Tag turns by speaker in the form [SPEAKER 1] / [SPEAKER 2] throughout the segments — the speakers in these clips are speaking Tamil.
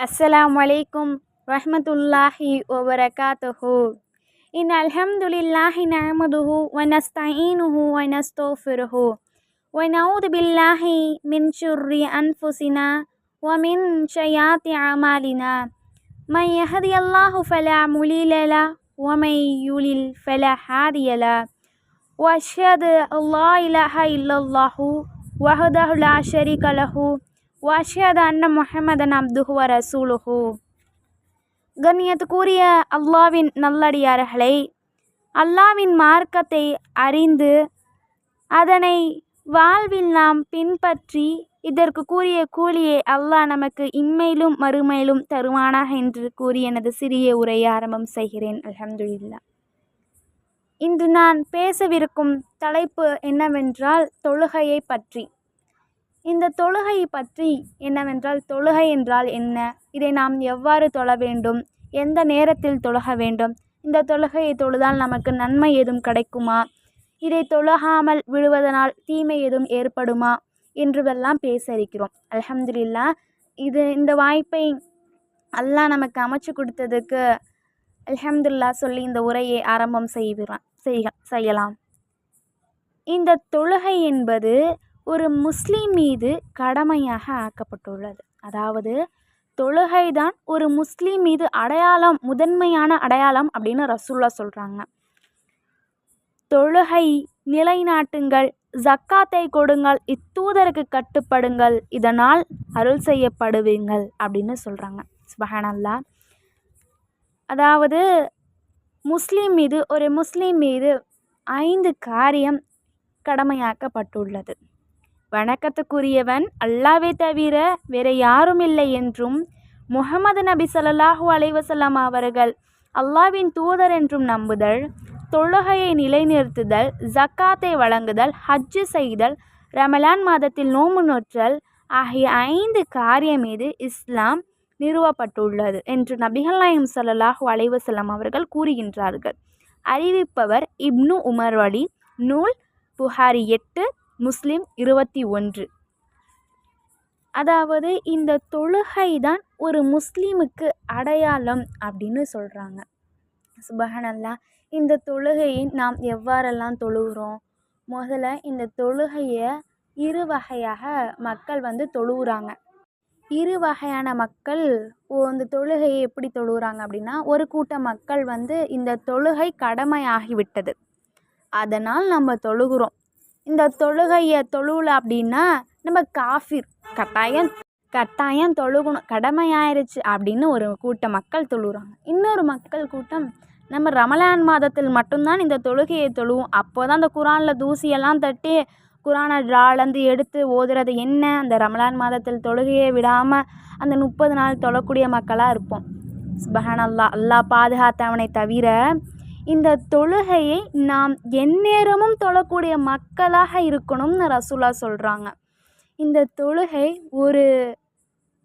[SPEAKER 1] السلام عليكم ورحمة الله وبركاته. إن الحمد لله نعمده ونستعينه ونستغفره ونعوذ بالله من شر أنفسنا ومن سيئات أعمالنا. من يهدي الله فلا مضل له ومن يضلل فلا هادي له. وأشهد أن لا إله إلا الله وحده لا شريك له وأشهد أن முஹம்மதன் அப்துஹு வ ரசூலுஹு கண்ணியத்துக்குரிய அல்லாவின் நல்லடியார்களே அல்லாவின் மார்க்கத்தை அறிந்து அதனை வாழ்வில் நாம் பின்பற்றி இதற்கு கூறிய கூலியை அல்லாஹ் நமக்கு இம்மையிலும் மறுமையிலும் தருவானாக என்று கூறி எனது சிறிய உரையை ஆரம்பம் செய்கிறேன் அல்ஹம்துலில்லாஹ் இன்று நான் பேசவிருக்கும் தலைப்பு என்னவென்றால் தொழுகையை பற்றி இந்த தொழுகை பற்றி என்னவென்றால் தொழுகை என்றால் என்ன? இதை நாம் எவ்வாறு தொழ வேண்டும்? எந்த நேரத்தில் தொழுக வேண்டும்? இந்த தொழுகையை தொழுதால் நமக்கு நன்மை எதுவும் கிடைக்குமா? இதை தொழுகாமல் விழுவதனால் தீமை எதுவும் ஏற்படுமா? என்றுவெல்லாம் பேச இருக்கிறோம் அலமதுல்லா இது இந்த வாய்ப்பை அல்லாஹ் நமக்கு அமைச்சு கொடுத்ததுக்கு அல்ஹம்துல்லா சொல்லி இந்த உரையை ஆரம்பம் செய்கிறான் செய்க செய்யலாம். இந்த தொழுகை என்பது ஒரு முஸ்லீம் மீது கடமையாக ஆக்கப்பட்டுள்ளது. அதாவது தொழுகை தான் ஒரு முஸ்லீம் மீது அடையாளம் முதன்மையான அடையாளம் அப்படின்னு ரசூல்லா சொல்கிறாங்க தொழுகை நிலைநாட்டுங்கள் ஜக்காத்தை கொடுங்கள் இத்தூதருக்கு கட்டுப்படுங்கள் இதனால் அருள் செய்யப்படுவீங்கள் அப்படின்னு சொல்கிறாங்க சுபஹானல்லா. அதாவது முஸ்லீம் மீது ஒரு முஸ்லீம் மீது ஐந்து காரியம் கடமையாக்கப்பட்டுள்ளது. வணக்கத்துக்குரியவன் அல்லாவே தவிர வேறு யாரும் இல்லை என்றும் முகமது நபி ஸல்லல்லாஹு அலைவசல்லாம் அவர்கள் அல்லாவின் தூதர் என்றும் நம்புதல் தொழுகையை நிலைநிறுத்துதல் ஜக்காத்தை வழங்குதல் ஹஜ்ஜு செய்தல் ரமலான் மாதத்தில் நோம்பு நோற்றல் ஆகிய ஐந்து காரியம் மீது இஸ்லாம் நிறுவப்பட்டுள்ளது என்று நபிகள் நாயம் ஸல்லல்லாஹு அலைஹி அவர்கள் கூறுகின்றார்கள். அறிவிப்பவர் இப்னு உமர் வழி நூல் புகாரி எட்டு முஸ்லிம் இருபத்தி ஒன்று. அதாவது இந்த தொழுகை தான் ஒரு முஸ்லீமுக்கு அடையாளம் அப்படின்னு சொல்கிறாங்க சுபஹனல்லா இந்த தொழுகையை நாம் எவ்வாறெல்லாம் தொழுகிறோம்? முதல்ல இந்த தொழுகையை இரு வகையாக மக்கள் வந்து தொழுகிறாங்க இரு வகையான மக்கள் ஓ இந்த தொழுகையை எப்படி தொழுகிறாங்க அப்படின்னா ஒரு கூட்ட மக்கள் வந்து இந்த தொழுகை கடமையாகிவிட்டது. அதனால் நம்ம தொழுகிறோம். இந்த தொழுகையை தொழுவல அப்படின்னா நம்ம காஃபிர் கட்டாயம் கட்டாயம் தொழுகணும். கடமையாயிருச்சு அப்படின்னு ஒரு கூட்டம் மக்கள் தொழுகிறாங்க இன்னொரு மக்கள் கூட்டம் நம்ம ரமலான் மாதத்தில் மட்டும்தான் இந்த தொழுகையை தொழுவோம். அப்போ தான் அந்த குரானில் தூசியெல்லாம் தட்டி குரானை ட்ராலேருந்து எடுத்து ஓதுறது என்ன? அந்த ரமலான் மாதத்தில் தொழுகையை விடாமல் அந்த முப்பது நாள் தொழக்கூடிய மக்களாக இருப்போம். சுபஹான் அல்லா அல்லா பாதுகாத்தவனை தவிர இந்த தொழுகையை நாம் எந்நேரமும் தொழக்கூடிய மக்களாக இருக்கணும்னு ரசூலா சொல்கிறாங்க இந்த தொழுகை ஒரு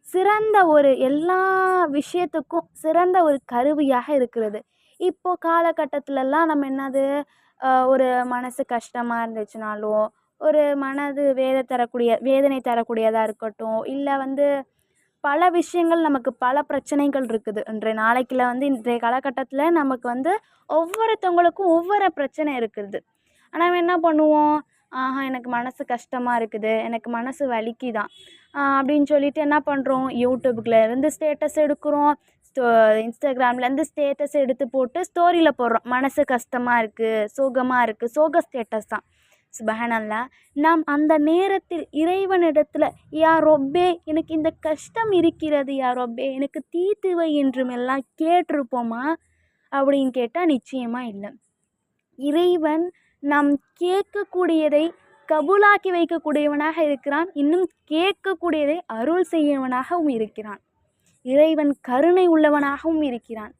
[SPEAKER 1] சிறந்த ஒரு எல்லா விஷயத்துக்கும் சிறந்த ஒரு கருவியாக இருக்கிறது. இப்போது காலகட்டத்திலலாம் நம்ம என்னது ஒரு மனசு கஷ்டமாக இருந்துச்சுனாலோ ஒரு மனது வேத தரக்கூடிய வேதனை தரக்கூடியதாக இருக்கட்டும் இல்லை வந்து பல விஷயங்கள் நமக்கு பல பிரச்சனைகள் இருக்குது. இன்றைய நாளைக்கில் வந்து இன்றைய காலகட்டத்தில் நமக்கு வந்து ஒவ்வொருத்தவங்களுக்கும் ஒவ்வொரு பிரச்சனை இருக்குது. ஆனால் நம்ம என்ன பண்ணுவோம்? ஆஹா எனக்கு மனசு கஷ்டமாக இருக்குது. எனக்கு மனசு வலிக்குதான். அப்படின்னு சொல்லிட்டு என்ன பண்ணுறோம் யூடியூப்குள்ள இருந்து ஸ்டேட்டஸ் எடுக்கிறோம். ஸ்டோ இன்ஸ்டாகிராம்லேருந்து ஸ்டேட்டஸ் எடுத்து போட்டு ஸ்டோரியில் போடுறோம். மனசு கஷ்டமாக இருக்குது சோகமாக இருக்குது சோக ஸ்டேட்டஸ் தான். சுபஹனல்லா நாம் அந்த நேரத்தில் இறைவனிடத்தில் யா ரொப்பே எனக்கு இந்த கஷ்டம் இருக்கிறது யா ரொப்பே எனக்கு தீத்துவை என்றும் எல்லாம் கேட்டிருப்போமா? அப்படின்னு கேட்டால் நிச்சயமாக இல்லை. இறைவன் நாம் கேட்கக்கூடியதை கபூலாக்கி வைக்கக்கூடியவனாக இருக்கிறான். இன்னும் கேட்கக்கூடியதை அருள் செய்யவனாகவும் இருக்கிறான். இறைவன் கருணை உள்ளவனாகவும் இருக்கிறான்.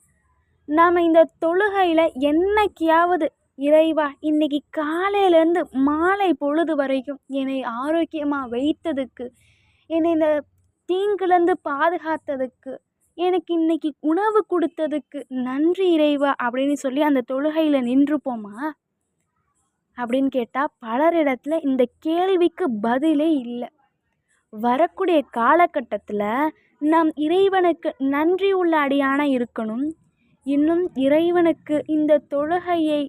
[SPEAKER 1] நாம் இந்த தொழுகையில் என்னைக்கையாவது இறைவா இன்னைக்கு காலையிலேருந்து மாலை பொழுது வரைக்கும் என்னை ஆரோக்கியமாக வைத்ததுக்கு என்னை இந்த தீங்குலேருந்து பாதுகாத்ததுக்கு எனக்கு இன்னைக்கு உணவு கொடுத்ததுக்கு நன்றி இறைவா அப்படின்னு சொல்லி அந்த தொழுகையில் நின்றுப்போமா? அப்படின்னு கேட்டால் பலரிடத்துல இந்த கேள்விக்கு பதிலே இல்லை. வரக்கூடிய காலகட்டத்தில் நாம் இறைவனுக்கு நன்றி உள்ள அடியான இருக்கணும். இன்னும் இறைவனுக்கு இந்த தொழுகையை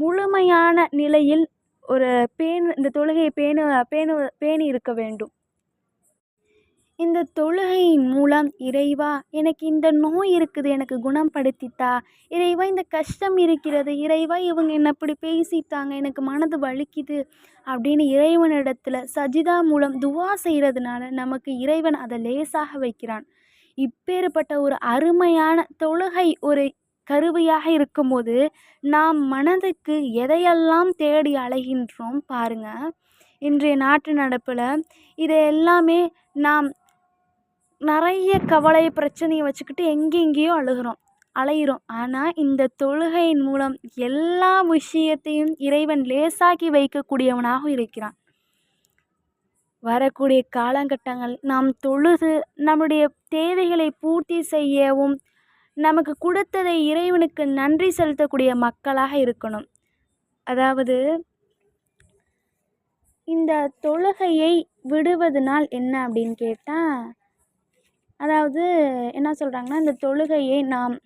[SPEAKER 1] முழுமையான நிலையில் ஒரு பேணு இந்த தொழுகையை பேணு பேணு பேணி இருக்க வேண்டும். இந்த தொழுகையின் மூலம் இறைவா எனக்கு இந்த நோய் இருக்குது எனக்கு குணப்படுத்தித்தா இறைவா இந்த கஷ்டம் இருக்கிறது இறைவா இவங்க என்னை இப்படி பேசிட்டாங்க எனக்கு மனது வலிக்குது அப்படின்னு இறைவனிடத்தில் சஜிதா மூலம் துவா செய்கிறதுனால நமக்கு இறைவன் அதை லேசாக வைக்கிறான். இப்பேற்பட்ட ஒரு அருமையான தொழுகை ஒரு கருவியாக இருக்கும்போது நாம் மனதுக்கு எதையெல்லாம் தேடி அலைகின்றோம் பாருங்கள் இன்றைய நாட்டு நடப்பில் இதை எல்லாமே நாம் நிறைய கவலை பிரச்சனையை வச்சுக்கிட்டு எங்கெங்கேயோ அழுகிறோம் அலைகிறோம் ஆனால் இந்த தொழுகையின் மூலம் எல்லா விஷயத்தையும் இறைவன் லேசாக்கி வைக்கக்கூடியவனாக இருக்கிறான். வரக்கூடிய காலகட்டங்கள் நாம் தொழுது நம்முடைய தேவைகளை பூர்த்தி செய்யவும் நமக்கு கொடுத்ததை இறைவனுக்கு நன்றி செலுத்தக்கூடிய மக்களாக இருக்கணும். அதாவது இந்த தொழுகையை விடுவதனால் என்ன அப்படின்னு கேட்டால் அதாவது என்ன சொல்கிறாங்கன்னா இந்த தொழுகையை நாம்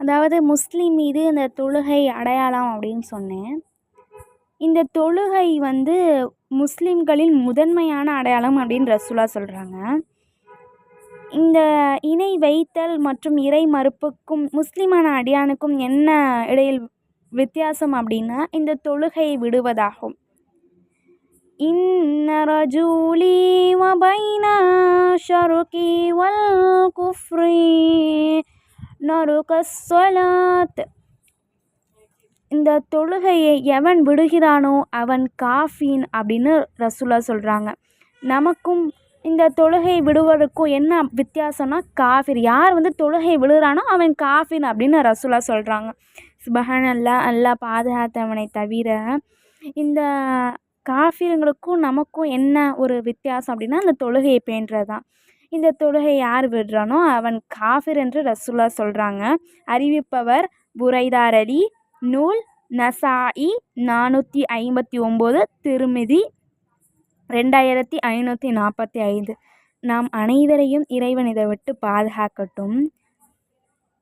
[SPEAKER 1] அதாவது முஸ்லீம் மீது இந்த தொழுகை அடையாளம் அப்படின்னு சொன்னேன். இந்த தொழுகை வந்து முஸ்லீம்களின் முதன்மையான அடையாளம் அப்படின்னு ரசூலா சொல்கிறாங்க இந்த இணை வைத்தல் மற்றும் இறை மறுப்புக்கும் முஸ்லீமான அடியானுக்கும் என்ன இடையில் வித்தியாசம் அப்படின்னா இந்த தொழுகையை விடுவதாகும் إن رجولي وبين شرقي والكفر نرك الصلاة இந்த தொழுகையை எவன் விடுகிறானோ அவன் காஃபின் அப்படின்னு ரசூலா சொல்கிறாங்க நமக்கும் இந்த தொழுகை விடுவதற்கும் என்ன வித்தியாசம்னா காஃபிர். யார் வந்து தொழுகை விடுகிறானோ அவன் காஃபின் அப்படின்னு ரசூலா சொல்கிறாங்க சுபஹான் அல்லா அல்லா பாதுகாத்தவனை தவிர இந்த காஃபிருங்களுக்கும் நமக்கும் என்ன ஒரு வித்தியாசம் அப்படின்னா அந்த தொழுகையை பேணுறது தான் இந்த தொழுகை யார் விடுறானோ அவன் காஃபிர் என்று ரசூலா சொல்கிறாங்க அறிவிப்பவர் புரைதார் நூல் நசாயி நானூற்றி ஐம்பத்தி ஒம்பது திருமிதி ரெண்டாயிரத்தி ஐநூற்றி நாற்பத்தி ஐந்து. நாம் அனைவரையும் இறைவன் இதை விட்டு பாதுகாக்கட்டும்.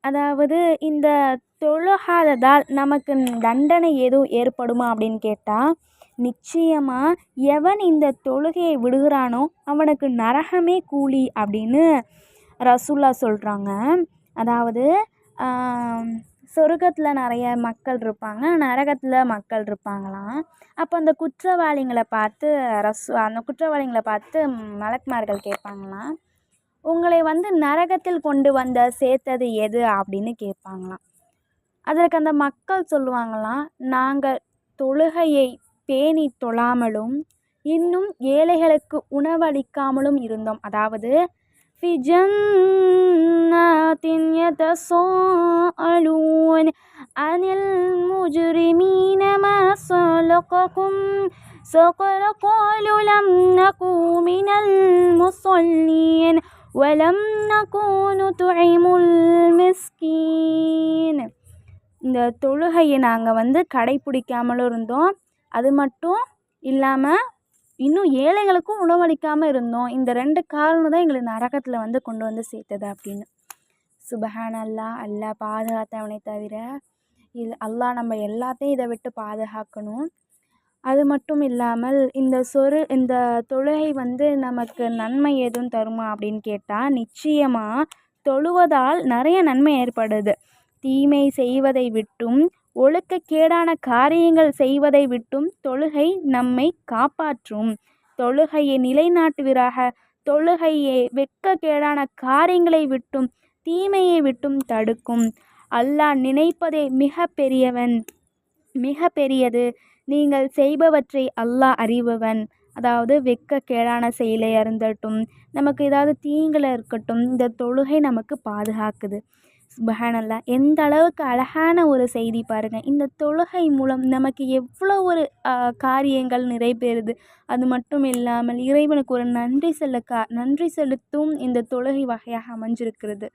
[SPEAKER 1] அதாவது இந்த தொழுகாததால் நமக்கு தண்டனை எதுவும் ஏற்படுமா அப்படின்னு கேட்டால் நிச்சயமாக எவன் இந்த தொழுகையை விடுகிறானோ அவனுக்கு நரகமே கூலி அப்படின்னு ரசூல்லா சொல்கிறாங்க அதாவது சொர்க்கத்தில் நிறைய மக்கள் இருப்பாங்க நரகத்தில் மக்கள் இருப்பாங்களாம். அப்போ அந்த குற்றவாளிங்களை பார்த்து அரசு அந்த குற்றவாளிங்களை பார்த்து மலக்குமார்கள் கேட்பாங்களாம். உங்களை வந்து நரகத்தில் கொண்டு வந்த சேர்த்தது எது அப்படின்னு கேட்பாங்களாம். அதற்கு அந்த மக்கள் சொல்லுவாங்களாம் நாங்கள் தொழுகையை பேணி தொழாமலும் இன்னும் ஏழைகளுக்கு உணவளிக்காமலும் இருந்தோம். அதாவது في جنات يتساءلون عن المجرمين ما سلككم سقر قالوا لم نكن من المصلين ولم نكن نطعم المسكين இந்த தொழுகையை நாங்கள் வந்து கடைப்பிடிக்காமலும் இருந்தோம் அது மட்டும் இல்லாமல் இன்னும் ஏழைகளுக்கும் உணவளிக்காமல் இருந்தோம். இந்த ரெண்டு காரணம் தான் எங்களை நரகத்தில் வந்து கொண்டு வந்து சேர்த்தது அப்படின்னு. சுபஹான் அல்லா அல்லா பாதுகாத்தவனை தவிர இது அல்லாஹ் நம்ம எல்லாத்தையும் இதை விட்டு பாதுகாக்கணும். அது மட்டும் இல்லாமல் இந்த சொரு இந்த தொழுகை வந்து நமக்கு நன்மை எதுவும் தருமா அப்படின்னு கேட்டால் நிச்சயமாக தொழுவதால் நிறைய நன்மை ஏற்படுது. தீமை செய்வதை விட்டும் ஒழுக்கக்கேடான காரியங்கள் செய்வதை விட்டும் தொழுகை நம்மை காப்பாற்றும். தொழுகையை நிலைநாட்டுவீராக. தொழுகையை வெட்கக்கேடான காரியங்களை விட்டும் தீமையை விட்டும் தடுக்கும். அல்லாஹ் நினைப்பதே மிக பெரியவன். மிக பெரியது. நீங்கள் செய்பவற்றை அல்லாஹ் அறிபவன். அதாவது வெட்கக்கேடான செயலை இருந்தட்டும் நமக்கு ஏதாவது தீங்கில் இருக்கட்டும் இந்த தொழுகை நமக்கு பாதுகாக்குது. சுபஹானல்லா. எந்த அளவுக்கு அழகான ஒரு செய்தி பாருங்கள் இந்த தொழுகை மூலம் நமக்கு எவ்வளோ ஒரு காரியங்கள் நிறைவேறுது. அது மட்டும் இல்லாமல் இறைவனுக்கு ஒரு நன்றி செல்ல கா நன்றி செலுத்தும் இந்த தொழுகை வகையாக அமைஞ்சிருக்கிறது.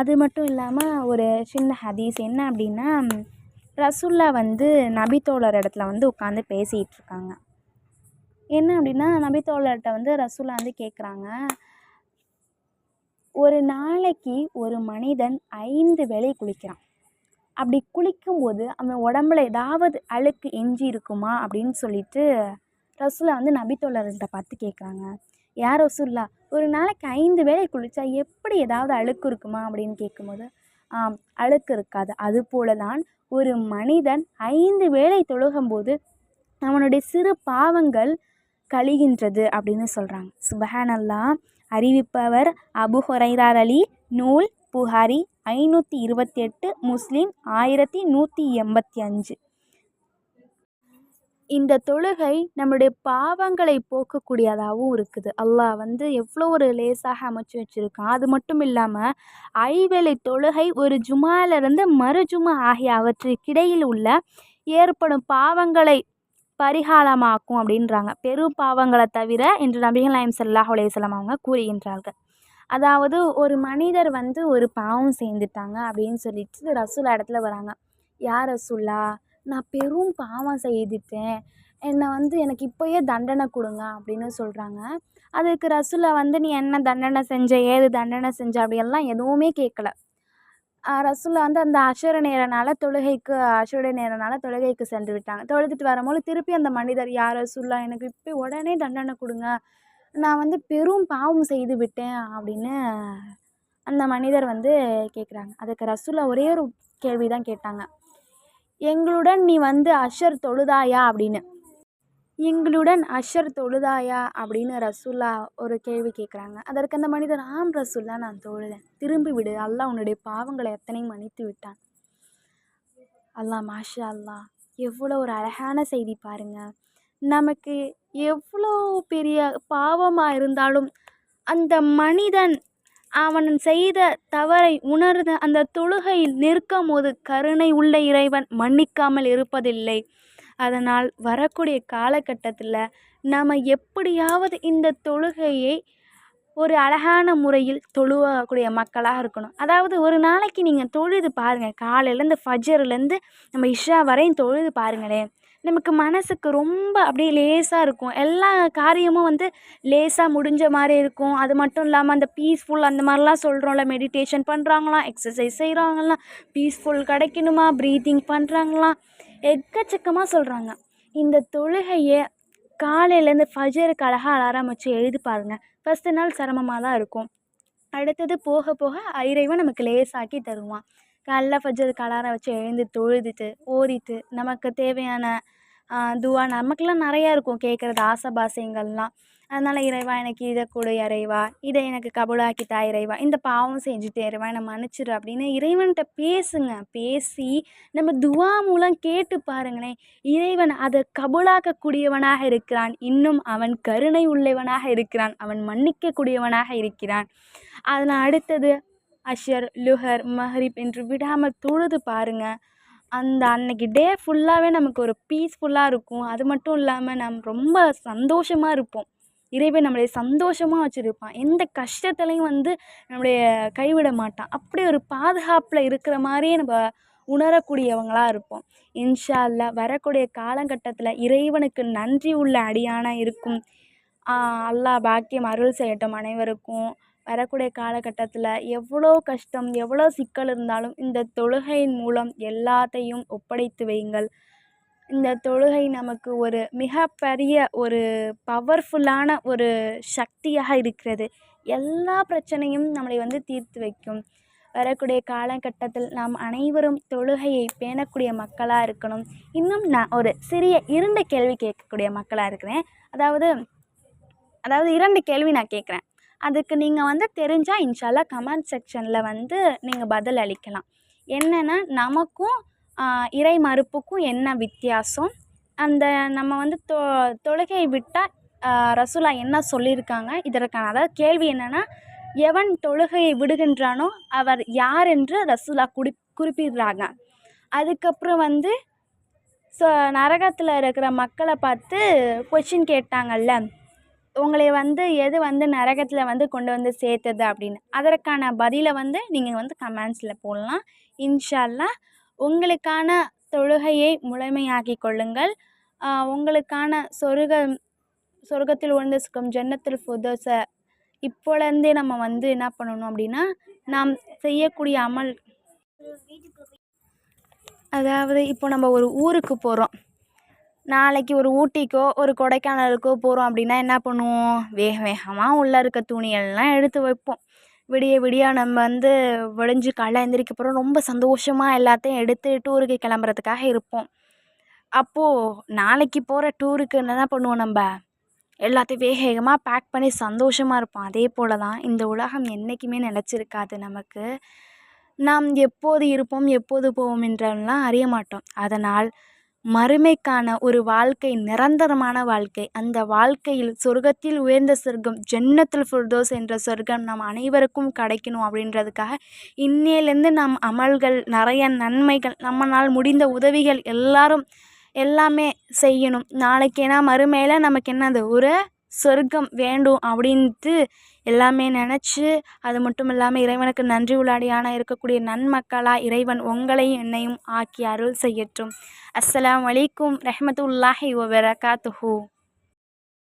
[SPEAKER 1] அது மட்டும் இல்லாமல் ஒரு சின்ன ஹதீஸ் என்ன அப்படின்னா ரசுல்லா வந்து நபித்தோழர் இடத்துல வந்து உட்காந்து பேசிகிட்டு இருக்காங்க. என்ன அப்படின்னா நபித்தோழர்கிட்ட வந்து ரசுல்லா வந்து கேட்குறாங்க ஒரு நாளைக்கு ஒரு மனிதன் ஐந்து வேளை குளிக்கிறான். அப்படி குளிக்கும்போது அவன் உடம்புல ஏதாவது அழுக்கு எஞ்சி இருக்குமா அப்படின்னு சொல்லிட்டு ரசூலா வந்து நபித்தோழர்கிட்ட பார்த்து கேட்குறாங்க. யார் ரசூல்லா ஒரு நாளைக்கு ஐந்து வேளை குளித்தா எப்படி ஏதாவது அழுக்கு இருக்குமா? அப்படின்னு கேட்கும்போது ஆம் அழுக்கு இருக்காது. அதுபோல தான் ஒரு மனிதன் ஐந்து வேளை தொழுகும்போது அவனுடைய சிறு பாவங்கள் கழிகின்றது அப்படின்னு சொல்கிறாங்க சுபஹானல்லா அறிவிப்பவர் அபு ஹொரைரார் அலி. நூல் புகாரி ஐநூற்றி இருபத்தி எட்டு முஸ்லீம் ஆயிரத்தி நூற்றி எண்பத்தி அஞ்சு. இந்த தொழுகை நம்முடைய பாவங்களை போக்கக்கூடியதாகவும் இருக்குது. அல்லாஹ் வந்து எவ்வளோ ஒரு லேசாக அமைச்சு வச்சுருக்கான். அது மட்டும் இல்லாமல் ஐவேளை தொழுகை ஒரு ஜுமாவிலிருந்து மறு ஜுமா ஆகிய அவற்றுக்கிடையில் உள்ள ஏற்படும் பாவங்களை பரிகாலமாக்கும் அப்படின்றாங்க. பெரும் பாவங்களை தவிர என்று நபிகள் நாயம் சல்லாஹ் அலைஹி அவங்க கூறுகின்றார்கள். அதாவது ஒரு மனிதர் வந்து ஒரு பாவம் செய்துட்டாங்க அப்படின்னு சொல்லிட்டு ரசூலா இடத்துல வராங்க. யார் ரசூல்லா நான் பெரும் பாவம் செய்துட்டேன். என்னை வந்து எனக்கு இப்போயே தண்டனை கொடுங்க அப்படின்னு சொல்கிறாங்க அதுக்கு ரசூலா வந்து நீ என்ன தண்டனை செஞ்ச? ஏது தண்டனை செஞ்ச? அப்படியெல்லாம் எதுவுமே கேட்கல ரசூலா வந்து அந்த அசுர நேரனால் தொழுகைக்கு அசுர நேரனால் தொழுகைக்கு சென்று விட்டாங்க. தொழுதுட்டு வரும்போது திருப்பி அந்த மனிதர் யார் ரசூலா எனக்கு இப்போ உடனே தண்டனை கொடுங்க. நான் வந்து பெரும் பாவம் செய்து விட்டேன் அப்படின்னு அந்த மனிதர் வந்து கேட்குறாங்க அதுக்கு ரசூலா ஒரே ஒரு கேள்வி தான் கேட்டாங்க. எங்களுடன் நீ வந்து அஷர் தொழுதாயா? அப்படின்னு. எங்களுடன் அஷர் தொழுதாயா? அப்படின்னு ரசூல்லா ஒரு கேள்வி கேட்குறாங்க அதற்கு அந்த மனிதர் ஆம் ரசூல்லா நான் தொழுதேன். திரும்பி விடு. அல்லாஹ் உன்னுடைய பாவங்களை எத்தனையும் மன்னித்து விட்டான்? அல்லாஹ் மாஷா அல்லாஹ் எவ்வளோ ஒரு அழகான செய்தி பாருங்கள் நமக்கு எவ்வளோ பெரிய பாவமாக இருந்தாலும் அந்த மனிதன் அவன் செய்த தவறை உணர்ந்த அந்த தொழுகையில் நிற்கும் போது கருணை உள்ள இறைவன் மன்னிக்காமல் இருப்பதில்லை. அதனால் வரக்கூடிய காலகட்டத்தில் நாம் எப்படியாவது இந்த தொழுகையை ஒரு அழகான முறையில் தொழுவக்கூடிய மக்களாக இருக்கணும். அதாவது ஒரு நாளைக்கு நீங்கள் தொழுது பாருங்கள் காலையிலேருந்து ஃபஜர்லேருந்து நம்ம இஷா வரையும் தொழுது பாருங்களேன். நமக்கு மனசுக்கு ரொம்ப அப்படியே லேசாக இருக்கும். எல்லா காரியமும் வந்து லேசாக முடிஞ்ச மாதிரி இருக்கும். அது மட்டும் இல்லாமல் அந்த பீஸ்ஃபுல் அந்த மாதிரிலாம் சொல்கிறோம்ல மெடிடேஷன் பண்ணுறாங்களாம் எக்ஸசைஸ் செய்கிறாங்களாம் பீஸ்ஃபுல் கிடைக்கணுமா ப்ரீத்திங் பண்ணுறாங்களாம் எக்கச்சக்கமாக சொல்கிறாங்க இந்த தொழுகையை காலையிலேருந்து ஃபஜருக்கு அழகாக அலாரம் வச்சு எழுதி பாருங்கள் ஃபஸ்ட்டு நாள் சிரமமாக தான் இருக்கும். அடுத்தது போக போக இறைவன் நமக்கு லேசாக்கி தருவான். காலைல ஃபஜருக்கு அலாரம் வச்சு எழுந்து தொழுதுட்டு ஓதிட்டு நமக்கு தேவையான துவா நமக்கெல்லாம் நிறையா இருக்கும். கேட்குறது ஆசை பாசைங்கள்லாம் அதனால் இறைவா எனக்கு இதை கொடு இறைவா. இதை எனக்கு கபூலாக்கி தா இறைவா. இந்த பாவம் செஞ்சுட்டு இறைவா என்னை மன்னிச்சிரு அப்படின்னு இறைவன்கிட்ட பேசுங்க. பேசி நம்ம துவா மூலம் கேட்டு பாருங்களேன். இறைவன் அதை கபூலாக்கக்கூடியவனாக இருக்கிறான். இன்னும் அவன் கருணை உள்ளவனாக இருக்கிறான். அவன் மன்னிக்கக்கூடியவனாக இருக்கிறான். அதில் அடுத்தது அஷர் லுஹர் மஹரிப் என்று விடாமல் தொழுது பாருங்கள் அந்த அன்னைக்கு டே ஃபுல்லாகவே நமக்கு ஒரு பீஸ்ஃபுல்லாக இருக்கும். அது மட்டும் இல்லாமல் நம் ரொம்ப சந்தோஷமாக இருப்போம். இறைவன் நம்மளை சந்தோஷமாக வச்சுருப்பான். எந்த கஷ்டத்துலையும் வந்து நம்மளுடைய கைவிட மாட்டான். அப்படி ஒரு பாதுகாப்பில் இருக்கிற மாதிரியே நம்ம உணரக்கூடியவங்களாக இருப்போம். இன்ஷா அல்லா வரக்கூடிய காலகட்டத்தில் இறைவனுக்கு நன்றி உள்ள அடியானாக இருக்கும். அல்லாஹ் பாக்கியம் அருள் செய்யட்டும் அனைவருக்கும். வரக்கூடிய காலகட்டத்தில் எவ்வளோ கஷ்டம் எவ்வளோ சிக்கல் இருந்தாலும் இந்த தொழுகையின் மூலம் எல்லாத்தையும் ஒப்படைத்து வையுங்கள். இந்த தொழுகை நமக்கு ஒரு மிகப்பெரிய ஒரு பவர்ஃபுல்லான ஒரு சக்தியாக இருக்கிறது. எல்லா பிரச்சனையும் நம்மளை வந்து தீர்த்து வைக்கும். வரக்கூடிய காலகட்டத்தில் நாம் அனைவரும் தொழுகையை பேணக்கூடிய மக்களாக இருக்கணும். இன்னும் நான் ஒரு சிறிய இரண்டு கேள்வி கேட்கக்கூடிய மக்களாக இருக்கிறேன். அதாவது அதாவது இரண்டு கேள்வி நான் கேட்குறேன். அதுக்கு நீங்கள் வந்து தெரிஞ்சால் இன்ஷால்லா கமெண்ட் செக்ஷனில் வந்து நீங்கள் பதில் அளிக்கலாம். என்னென்னா நமக்கும் இறை மறுப்புக்கும் என்ன வித்தியாசம்? அந்த நம்ம வந்து தொ தொழுகையை விட்டால் ரசூலா என்ன சொல்லியிருக்காங்க? இதற்கான அதாவது கேள்வி என்னென்னா எவன் தொழுகையை விடுகின்றானோ அவர் யார் என்று ரசூலா குடி குறிப்பிடுறாங்க. அதுக்கப்புறம் வந்து ஸோ நரகத்தில் இருக்கிற மக்களை பார்த்து கொஷின் கேட்டாங்கல்ல உங்களை வந்து எது வந்து நரகத்தில் வந்து கொண்டு வந்து சேர்த்தது அப்படின்னு. அதற்கான பதிலை வந்து நீங்கள் வந்து கமெண்ட்ஸில் போடலாம். இன்ஷால்லாம் உங்களுக்கான தொழுகையை முழுமையாக்கி கொள்ளுங்கள். உங்களுக்கான சொர்க்கம் சொர்க்கத்தில் உயர்ந்த சுகம் ஜன்னத்தில் ஃபுர்தௌஸை இப்போலேருந்தே நம்ம வந்து என்ன பண்ணணும் அப்படின்னா நாம் செய்யக்கூடிய அமல். அதாவது இப்போ நம்ம ஒரு ஊருக்கு போகிறோம் நாளைக்கு ஒரு ஊட்டிக்கோ ஒரு கொடைக்கானலுக்கோ போகிறோம் அப்படின்னா என்ன பண்ணுவோம்? வேக வேகமாக உள்ளே இருக்க துணியெல்லாம் எடுத்து வைப்போம். விடிய விடிய நம்ம வந்து விடிஞ்சு காலைல எந்திரிக்க போகிறோம் ரொம்ப சந்தோஷமாக எல்லாத்தையும் எடுத்து டூருக்கு கிளம்புறதுக்காக இருப்போம். அப்போது நாளைக்கு போகிற டூருக்கு என்ன பண்ணுவோம் நம்ம? எல்லாத்தையும் வேக வேகமாக பேக் பண்ணி சந்தோஷமாக இருப்போம். அதே போல் தான் இந்த உலகம் என்றைக்குமே நிலச்சிருக்காது நமக்கு. நாம் எப்போது இருப்போம் எப்போது போவோம் என்றெல்லாம் அறிய மாட்டோம். அதனால் மறுமைக்கான ஒரு வாழ்க்கை நிரந்தரமான வாழ்க்கை. அந்த வாழ்க்கையில் சொர்க்கத்தில் உயர்ந்த சொர்க்கம் ஜன்னத்துல் ஃபுர்தோஸ் என்ற சொர்க்கம் நம் அனைவருக்கும் கிடைக்கணும் அப்படின்றதுக்காக இன்னையிலேருந்து நம் அமல்கள் நிறைய நன்மைகள் நம்மளால் முடிந்த உதவிகள் எல்லாரும் எல்லாமே செய்யணும். நாளைக்கு ஏன்னா மறுமையில் நமக்கு என்னது? ஒரு சொர்க்கம் வேண்டும் அப்படின்ட்டு எல்லாமே நினச்சி அது மட்டும் இல்லாமல் இறைவனுக்கு நன்றி உள்ளாடியான இருக்கக்கூடிய நன்மக்களாக இறைவன் உங்களையும் என்னையும் ஆக்கி அருள் செய்யட்டும். அஸ்ஸலாமு ஓ ரஹ்மத்துல்லாஹி வபரகாத்துஹூ.